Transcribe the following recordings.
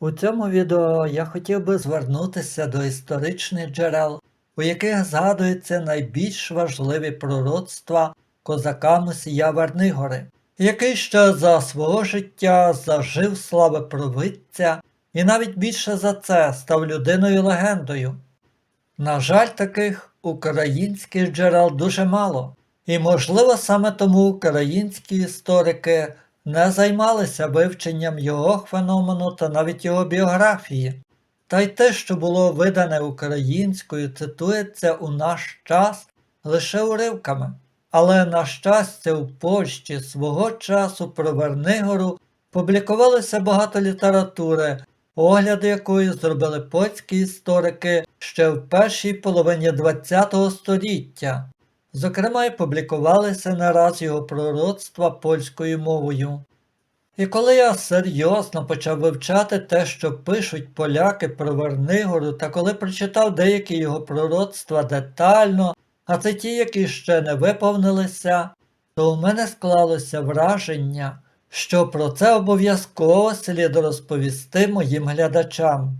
У цьому відео я хотів би звернутися до історичних джерел, у яких згадуються найбільш важливі пророцтва козака Мосія Вернигори, який ще за свого життя зажив слави провидця і навіть більше за це став людиною легендою. На жаль, таких українських джерел дуже мало, і, можливо, саме тому українські історики не займалися вивченням його феномену та навіть його біографії. Та й те, що було видане українською, цитується у наш час лише уривками. Але, на щастя, у Польщі свого часу про Вернигору публікувалося багато літератури, огляди якої зробили польські історики ще в першій половині ХХ століття. Зокрема, й публікувалися не раз його пророцтва польською мовою. І коли я серйозно почав вивчати те, що пишуть поляки про Вернигору, та коли прочитав деякі його пророцтва детально, а це ті, які ще не виповнилися, то у мене склалося враження, що про це обов'язково слід розповісти моїм глядачам.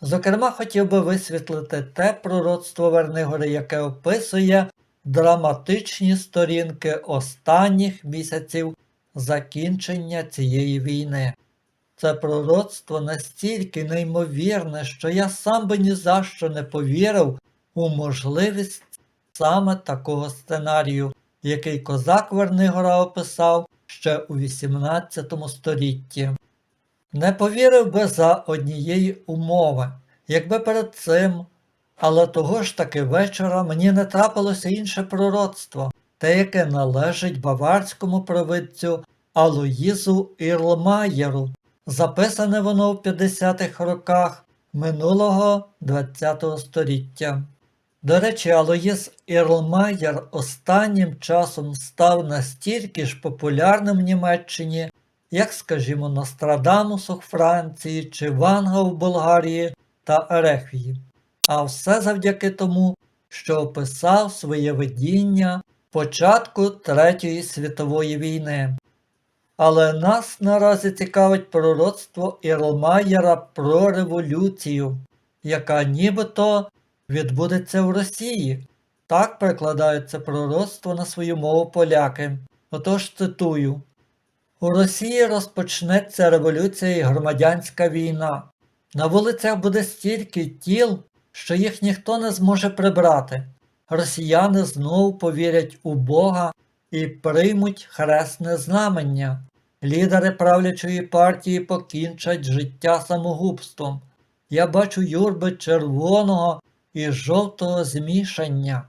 Зокрема, хотів би висвітлити те пророцтво Вернигори, яке описує драматичні сторінки останніх місяців закінчення цієї війни. Це пророцтво настільки неймовірне, що я сам би ні за що не повірив у можливість саме такого сценарію, який козак Вернигора описав ще у XVIII столітті. Не повірив би за однієї умови, якби перед цим, але того ж таки вечора мені не трапилося інше пророцтво, те, яке належить баварському провидцю Алоїзу Ірлмаєру. Записане воно в 50-х роках минулого ХХ століття. До речі, Алоїз Ірлмаєр останнім часом став настільки ж популярним в Німеччині, як, скажімо, Нострадамус у Франції чи Ванга в Болгарії та Ерехвії. А все завдяки тому, що описав своє видіння початку Третьої світової війни. Але нас наразі цікавить пророцтво Ірлмаєра про революцію, яка нібито відбудеться в Росії. Так перекладається пророцтво на свою мову поляки. Отож цитую. У Росії розпочнеться революція і громадянська війна. На вулицях буде стільки тіл, що їх ніхто не зможе прибрати. Росіяни знову повірять у Бога і приймуть хресне знамення. Лідери правлячої партії покінчать життя самогубством. Я бачу юрби червоного і жовтого змішання.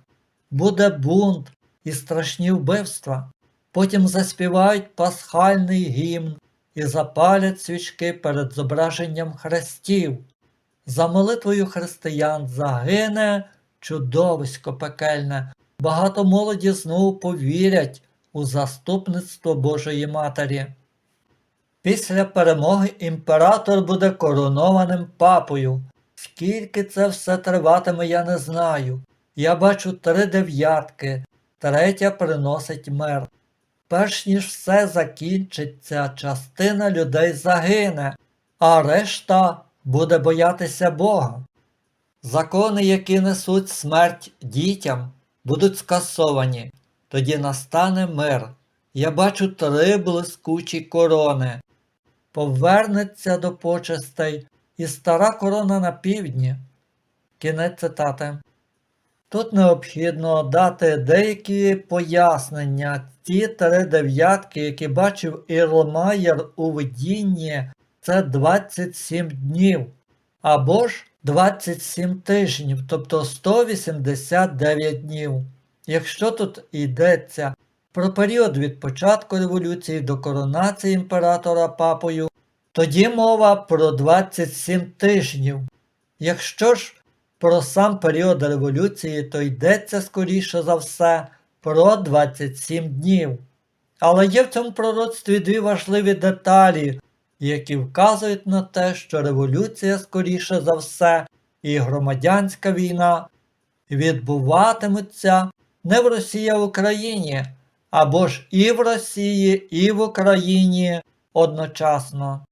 Буде бунт і страшні вбивства. Потім заспівають пасхальний гімн і запалять свічки перед зображенням хрестів. За молитвою християн загине чудовисько пекельне, багато молоді знову повірять у заступництво Божої Матері. Після перемоги імператор буде коронованим папою. Скільки це все триватиме, я не знаю. Я бачу три дев'ятки, третя приносить мир. Перш ніж все закінчиться, частина людей загине, а решта буде боятися Бога. Закони, які несуть смерть дітям, будуть скасовані, тоді настане мир. Я бачу три блискучі корони. Повернеться до почестей і стара корона на півдні. Кінець цитати. Тут необхідно дати деякі пояснення. Ті три дев'ятки, які бачив Ірлмаєр у видінні, це 27 днів. Або ж 27 тижнів, тобто 189 днів. Якщо тут йдеться про період від початку революції до коронації імператора папою, тоді мова про 27 тижнів. Якщо ж про сам період революції, то йдеться скоріше за все про 27 днів. Але є в цьому пророцтві дві важливі деталі, які вказують на те, що революція, скоріше за все, і громадянська війна відбуватимуться не в Росії, а в Україні, або ж і в Росії, і в Україні одночасно.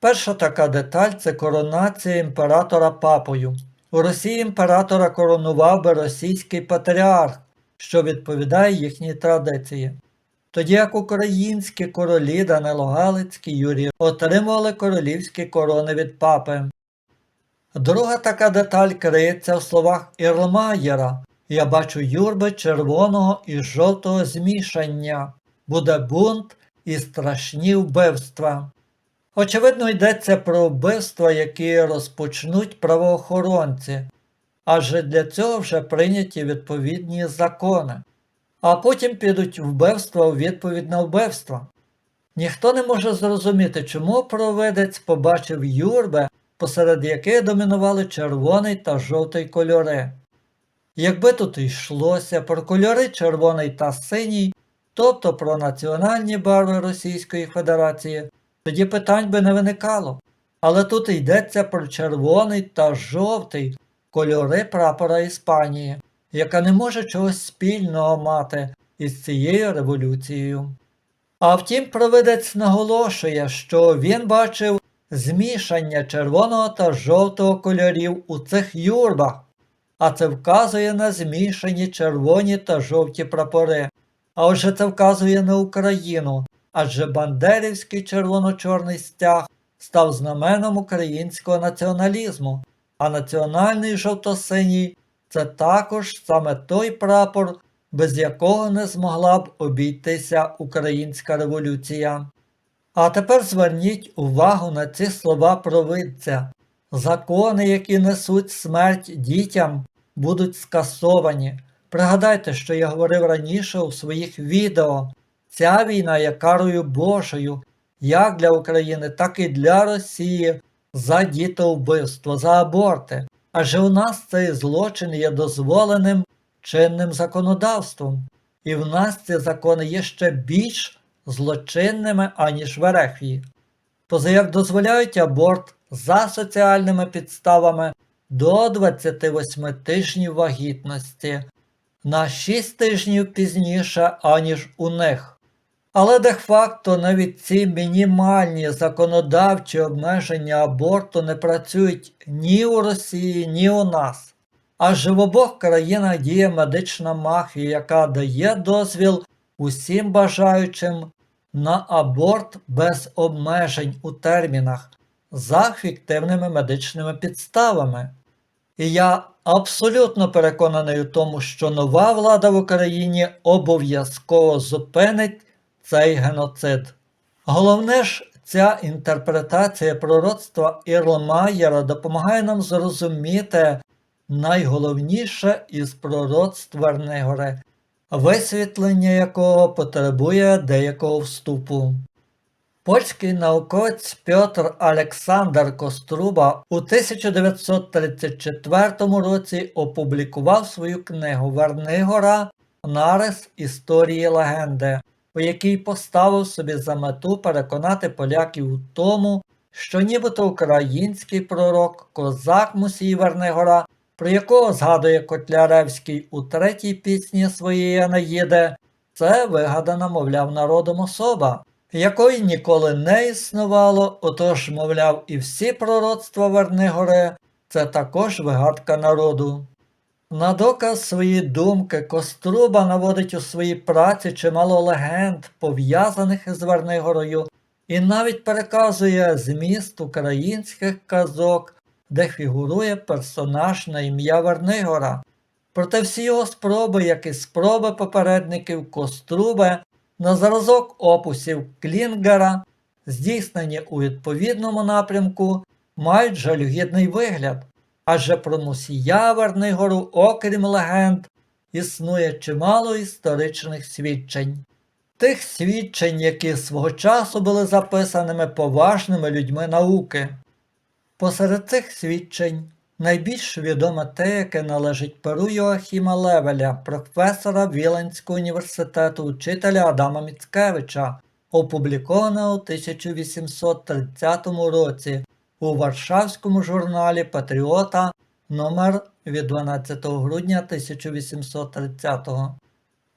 Перша така деталь це коронація імператора папою. У Росії імператора коронував би російський патріарх, що відповідає їхній традиції. Тоді як українські королі Данило Галицький Юрій отримували королівські корони від папи. Друга така деталь криється в словах Ірлмаєра. Я бачу юрби червоного і жовтого змішання. Буде бунт і страшні вбивства. Очевидно, йдеться про вбивства, які розпочнуть правоохоронці, адже для цього вже прийняті відповідні закони, а потім підуть вбивства у відповідь на вбивства. Ніхто не може зрозуміти, чому провидець побачив юрби, посеред яких домінували червоний та жовтий кольори. Якби тут йшлося про кольори червоний та синій, тобто про національні барви Російської Федерації, тоді питань би не виникало. Але тут йдеться про червоний та жовтий кольори прапора Іспанії, яка не може чогось спільного мати із цією революцією. А втім, провидець наголошує, що він бачив змішання червоного та жовтого кольорів у цих юрбах, а це вказує на змішані червоні та жовті прапори. А отже це вказує на Україну, адже Бандерівський червоно-чорний стяг став знаменом українського націоналізму, а національний жовто-синій це також саме той прапор, без якого не змогла б обійтися українська революція. А тепер зверніть увагу на ці слова провидця. Закони, які несуть смерть дітям, будуть скасовані. Пригадайте, що я говорив раніше у своїх відео. Ця війна є карою Божою, як для України, так і для Росії за дітовбивство, за аборти. Адже у нас цей злочин є дозволеним чинним законодавством, і в нас ці закони є ще більш злочинними, аніж в Ерефії. Позаяк дозволяють аборт за соціальними підставами до 28 тижнів вагітності, на 6 тижнів пізніше, аніж у них. Але де-факто навіть ці мінімальні законодавчі обмеження аборту не працюють ні у Росії, ні у нас. Адже в обох країнах діє медична мафія, яка дає дозвіл усім бажаючим на аборт без обмежень у термінах за фіктивними медичними підставами. І я абсолютно переконаний у тому, що нова влада в Україні обов'язково зупинить цей геноцид. Головне ж, ця інтерпретація пророцтва Ірлмаєра допомагає нам зрозуміти найголовніше із пророцтв Вернигори, висвітлення якого потребує деякого вступу. Польський науковець Пьотр Олександр Коструба у 1934 році опублікував свою книгу Вернигора Нарис історії легенди, у якій поставив собі за мету переконати поляків у тому, що нібито український пророк Козак Мусій Вернигора, про якого згадує Котляревський у третій пісні своєї Анаїди, це вигадана, мовляв, народом особа якої ніколи не існувало, отож, мовляв, і всі пророцтва Вернигори це також вигадка народу. На доказ своєї думки Коструба наводить у своїй праці чимало легенд, пов'язаних із Вернигорою, і навіть переказує зміст українських казок, де фігурує персонаж на ім'я Вернигора. Проте всі його спроби, як і спроби попередників Коструби, на зразок опусів Клінгера, здійснені у відповідному напрямку, мають жалюгідний вигляд, адже про Мусія Вернигору, окрім легенд, існує чимало історичних свідчень. Тих свідчень, які свого часу були записаними поважними людьми науки. Посеред цих свідчень Найбільш відоме те, яке належить перу Йоахіма Левеля, професора Віленського університету учителя Адама Міцкевича, опубліковане у 1830 році у Варшавському журналі Патріота номер від 12 грудня 1830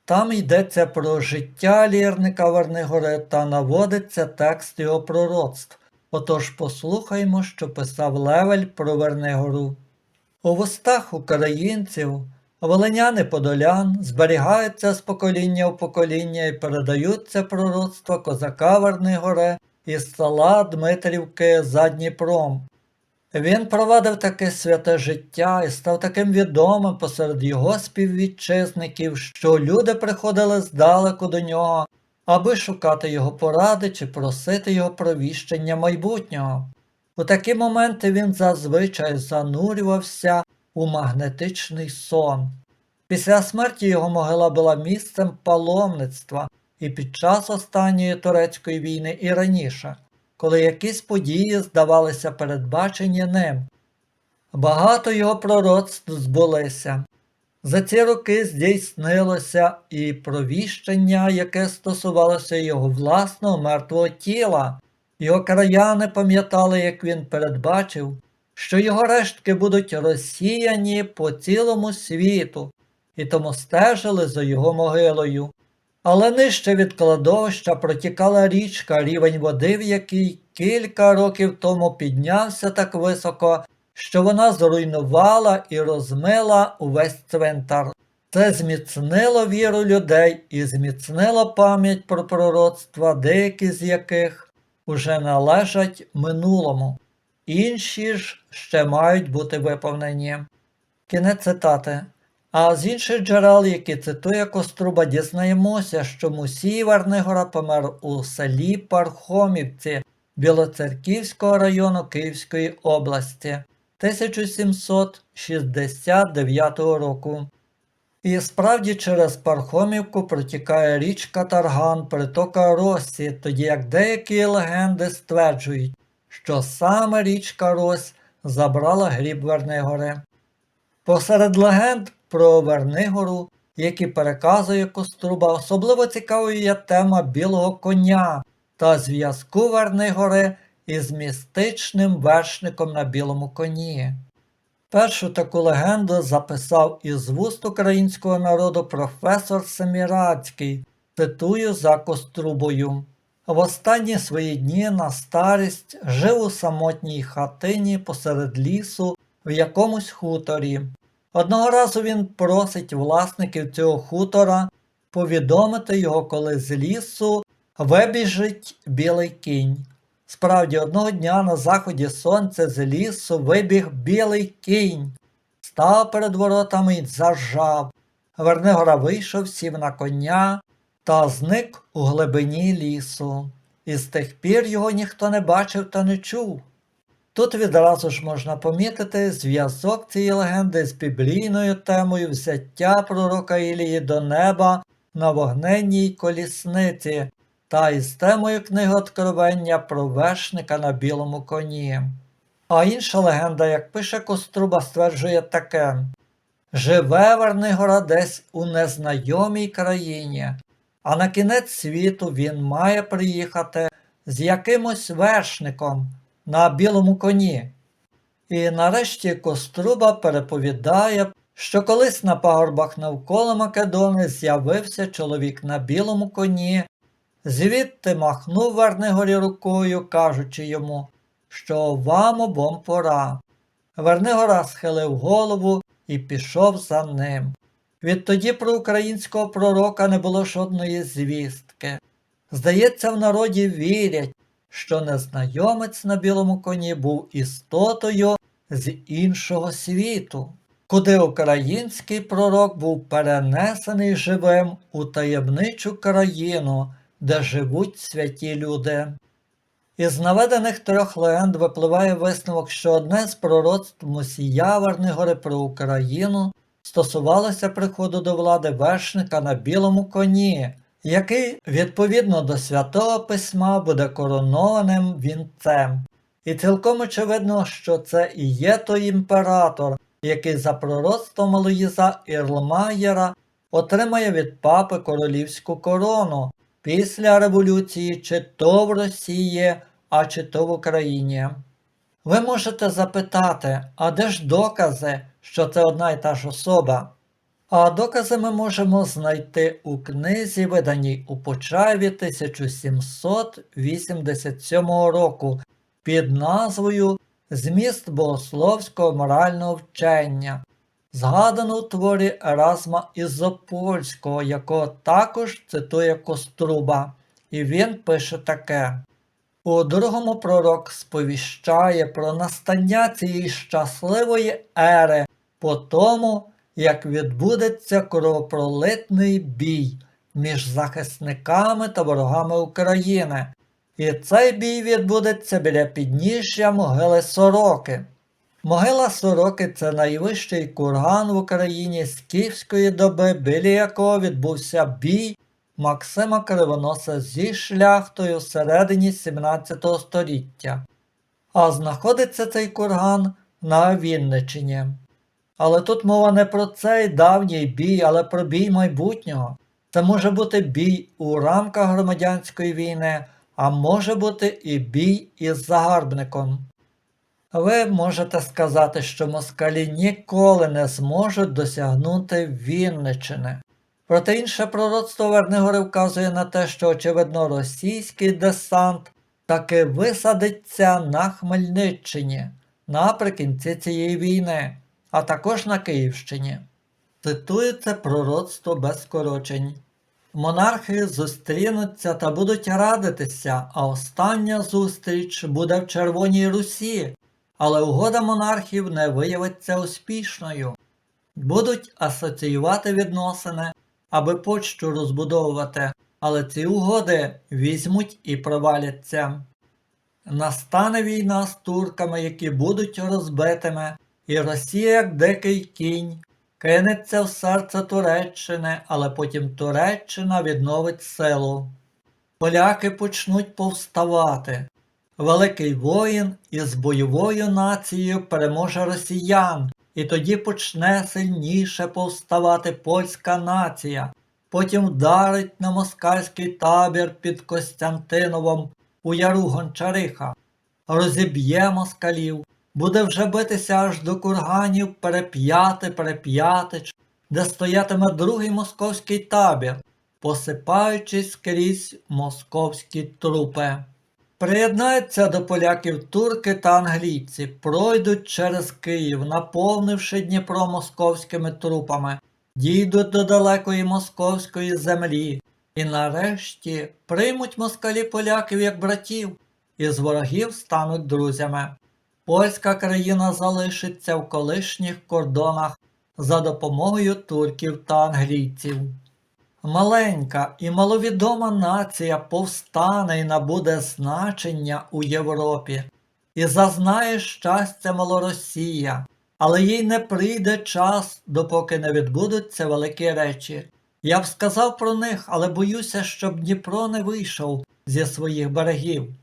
Там йдеться про життя лірника Вернигори та наводиться текст його пророцтв. Отож послухаймо, що писав Левель про Вернигору. У вустах українців волиняни подолян зберігаються з покоління в покоління і передаються пророцтва козака Вернигоре із села Дмитрівки за Дніпром. Він провадив таке святе життя і став таким відомим посеред його співвітчизників, що люди приходили здалеку до нього, аби шукати його поради чи просити його про віщення майбутнього. У такі моменти він зазвичай занурювався у магнетичний сон. Після смерті його могила була місцем паломництва і під час останньої турецької війни і раніше, коли якісь події здавалися передбачені ним. Багато його пророцтв збулися. За ці роки здійснилося і провіщення, яке стосувалося його власного мертвого тіла. Його краяни пам'ятали, як він передбачив, що його рештки будуть розсіяні по цілому світу, і тому стежили за його могилою. Але нижче від кладовища протікала річка, рівень води, в якій кілька років тому піднявся так високо, що вона зруйнувала і розмила увесь цвинтар. Це зміцнило віру людей і зміцнило пам'ять про пророцтва, деякі з яких уже належать минулому, інші ж ще мають бути виповнені. Кінець цитати. А з інших джерел, які цитує Коструба, дізнаємося, що Мусій Вернигора помер у селі Пархомівці Білоцерківського району Київської області 1769 року. І справді через Пархомівку протікає річка Тарган, притока Росі, тоді як деякі легенди стверджують, що саме річка Рось забрала гріб Вернигори. Посеред легенд про Вернигору, які переказує Коструба, особливо цікавою є тема білого коня та зв'язку Вернигори із містичним вершником на білому коні. Першу таку легенду записав із вуст українського народу професор Семірадський, цитую за Кострубою. В останні свої дні на старість жив у самотній хатині посеред лісу в якомусь хуторі. Одного разу він просить власників цього хутора повідомити його, коли з лісу вибіжить білий кінь. Справді, одного дня на заході сонця з лісу вибіг білий кінь, став перед воротами й зажав. Вернигора вийшов, сів на коня та зник у глибині лісу. І з тих пір його ніхто не бачив та не чув. Тут відразу ж можна помітити зв'язок цієї легенди з біблійною темою взяття пророка Ілії до неба на вогненній колісниці та із темою книги Откровення про вершника на білому коні. А інша легенда, як пише Коструба, стверджує таке: Живе Вернигора десь у незнайомій країні, а на кінець світу він має приїхати з якимось вершником на білому коні. І нарешті Коструба переповідає, що колись на пагорбах навколо Македони з'явився чоловік на білому коні, звідти махнув Вернигорі рукою, кажучи йому, що вам обом пора. Вернигора схилив голову і пішов за ним. Відтоді про українського пророка не було жодної звістки. Здається, в народі вірять, що незнайомець на білому коні був істотою з іншого світу, куди український пророк був перенесений живим у таємничу країну, де живуть святі люди. Із наведених трьох легенд випливає висновок, що одне з пророцтв Мусія Вернигори про Україну стосувалося приходу до влади вершника на білому коні, який відповідно до святого письма буде коронованим вінцем. І цілком очевидно, що це і є той імператор, який за пророцтвом Луїза Ірлмаєра отримає від папи королівську корону після революції чи то в Росії, а чи то в Україні. Ви можете запитати, а де ж докази, що це одна й та ж особа? А докази ми можемо знайти у книзі, виданій у Почаєві 1787 року, під назвою Зміст богословського морального вчення, згадано у творі Еразма Ізопольського, якого також цитує Коструба, і він пише таке. У другому пророк сповіщає про настання цієї щасливої ери по тому, як відбудеться кровопролитний бій між захисниками та ворогами України. І цей бій відбудеться біля підніжжя могили Сороки. Могила Сороки це найвищий курган в Україні скіфської доби, біля якого відбувся бій Максима Кривоноса зі шляхтою всередині 17 століття. А знаходиться цей курган на Вінничині. Але тут мова не про цей давній бій, але про бій майбутнього. Це може бути бій у рамках громадянської війни, а може бути і бій із загарбником. Ви можете сказати, що москалі ніколи не зможуть досягнути Вінничини. Проте інше пророцтво Вернигори вказує на те, що, очевидно, російський десант таки висадиться на Хмельниччині наприкінці цієї війни, а також на Київщині. Це пророцтво без скорочень. Монархи зустрінуться та будуть радитися, а остання зустріч буде в Червоній Русі, але угода монархів не виявиться успішною. Будуть асоціювати відносини, аби почту розбудовувати, але ці угоди візьмуть і проваляться. Настане війна з турками, які будуть розбитими, і Росія, як дикий кінь, кинеться в серце Туреччини, але потім Туреччина відновить силу. Поляки почнуть повставати. Великий воїн із бойовою нацією переможе росіян, і тоді почне сильніше повставати польська нація. Потім вдарить на москальський табір під Костянтиновом у яру Гончариха, розіб'є москалів, буде вже битися аж до курганів переп'яти переп'ятич, де стоятиме другий московський табір, посипаючись скрізь московські трупи. Приєднаються до поляків турки та англійці, пройдуть через Київ, наповнивши Дніпро московськими трупами, дійдуть до далекої московської землі і нарешті приймуть москалі поляків як братів і з ворогів стануть друзями. Польська країна залишиться в колишніх кордонах за допомогою турків та англійців. Маленька і маловідома нація повстане і набуде значення у Європі, і зазнає щастя Малоросія, але їй не прийде час, допоки не відбудуться великі речі. Я б сказав про них, але боюся, щоб Дніпро не вийшов зі своїх берегів.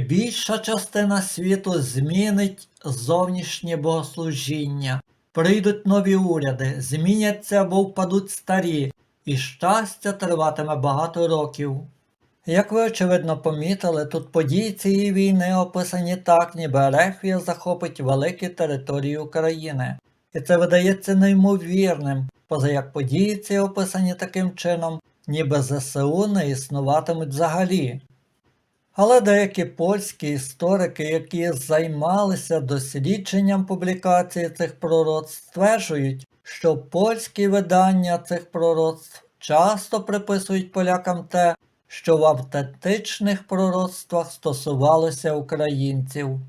Більша частина світу змінить зовнішнє богослужіння, прийдуть нові уряди, зміняться або впадуть старі, і щастя триватиме багато років. Як ви очевидно помітили, тут події цієї війни описані так, ніби Ерехвія захопить великі території України, і це видається неймовірним, поза як події ці описані таким чином, ніби ЗСУ не існуватимуть взагалі. Але деякі польські історики, які займалися дослідженням публікації цих пророцтв, стверджують, що польські видання цих пророцтв часто приписують полякам те, що в автентичних пророцтвах стосувалося українців.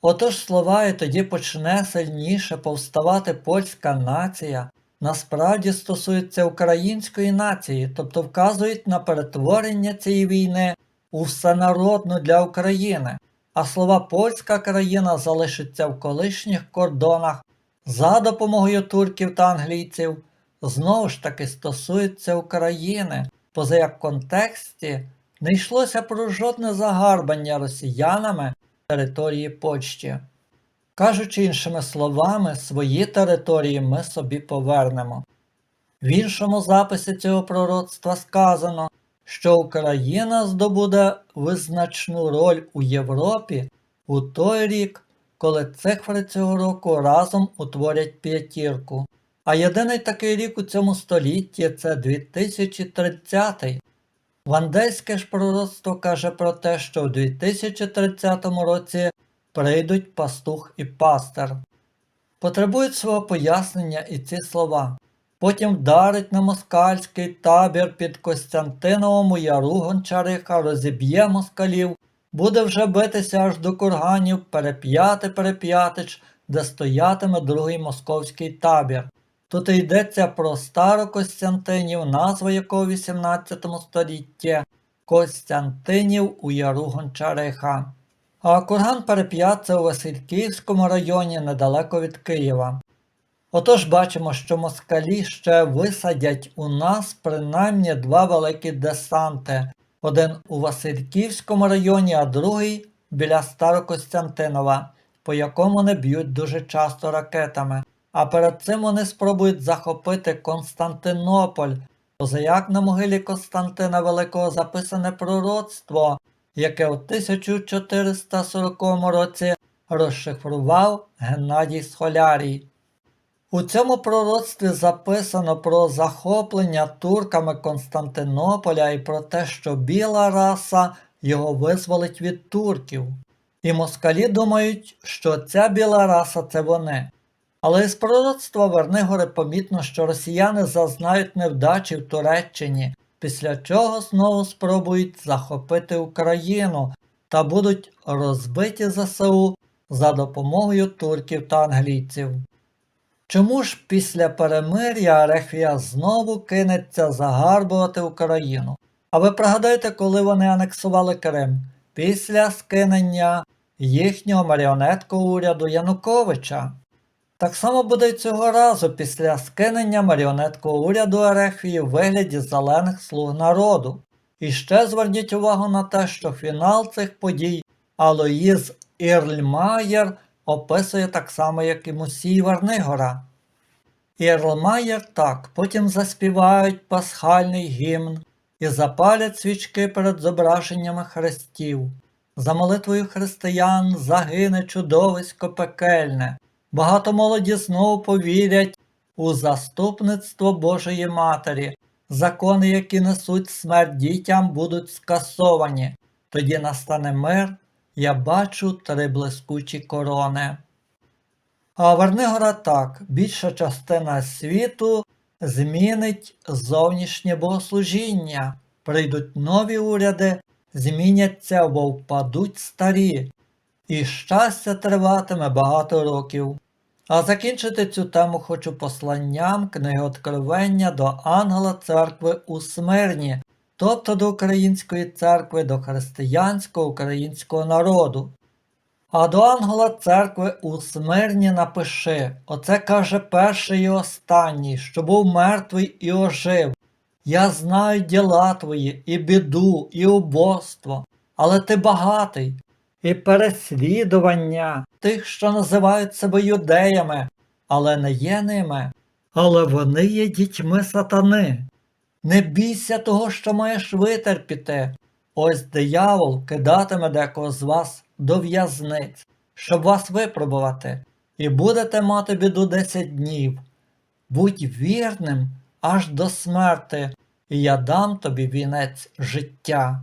Отож слова і тоді почне сильніше повставати польська нація, насправді стосуються української нації, тобто вказують на перетворення цієї війни у всенародну для України, а слова польська країна залишиться в колишніх кордонах за допомогою турків та англійців, знову ж таки стосуються України, поза як контексті не йшлося про жодне загарбання росіянами території Польщі. Кажучи іншими словами, свої території ми собі повернемо. В іншому записі цього пророцтва сказано, що Україна здобуде визначну роль у Європі у той рік, коли цифри цього року разом утворять п'ятірку. А єдиний такий рік у цьому столітті це 2030. Вандейське ж пророцтво каже про те, що у 2030 році прийдуть пастух і пастир. Потребують свого пояснення і ці слова. Потім вдарить на москальський табір під Костянтиновому яру гончариха, розіб'є москалів, буде вже битися аж до курганів, переп'яти переп'ятич, де стоятиме другий московський табір. Тут йдеться про Старокостянтинів, назва якого в 18 столітті Костянтинів у яру Гончариха. А курган Переп'ят це у Васильківському районі недалеко від Києва. Отож бачимо, що москалі ще висадять у нас принаймні два великі десанти. Один у Васильківському районі, а другий біля Старокостянтинова, по якому не б'ють дуже часто ракетами. А перед цим вони спробують захопити Константинополь, позаяк на могилі Константина Великого записане пророцтво, яке у 1440 році розшифрував Геннадій Схолярій. У цьому пророцтві записано про захоплення турками Константинополя і про те, що біла раса його визволить від турків. І москалі думають, що ця біла раса це вони. Але із пророцтва Вернигори помітно, що росіяни зазнають невдачі в Туреччині, після чого знову спробують захопити Україну та будуть розбиті ЗСУ за допомогою турків та англійців. Чому ж після перемир'я Арехвія знову кинеться загарбувати Україну? А ви пригадайте, коли вони анексували Крим? Після скинення їхнього маріонеткового уряду Януковича. Так само буде й цього разу після скинення маріонеткового уряду Ерехвії в вигляді зелених слуг народу. І ще зверніть увагу на те, що фінал цих подій Алоїз Ірльмаєр описує так само, як і Мусій Варнигора. Ірлмаєр так, потім заспівають пасхальний гімн і запалять свічки перед зображеннями хрестів. За молитвою християн загине чудовисько пекельне. Багато молоді знову повірять у заступництво Божої Матері. Закони, які несуть смерть дітям, будуть скасовані. Тоді настане мир, я бачу три блискучі корони. А Вернигора так, більша частина світу змінить зовнішнє богослужіння. Прийдуть нові уряди, зміняться або впадуть старі, і щастя триватиме багато років. А закінчити цю тему хочу посланням книги Откровення до Ангела церкви у Смирні, тобто до Української церкви, до християнського українського народу. А до ангела церкви у Смирні напиши, оце каже перший і останній, що був мертвий і ожив. Я знаю діла твої, і біду, і убоство, але ти багатий, і переслідування тих, що називають себе юдеями, але не є ними, але вони є дітьми сатани. Не бійся того, що маєш витерпіти. Ось диявол кидатиме декого з вас до в'язниць, щоб вас випробувати, і будете мати біду десять днів. Будь вірним аж до смерти, і я дам тобі вінець життя.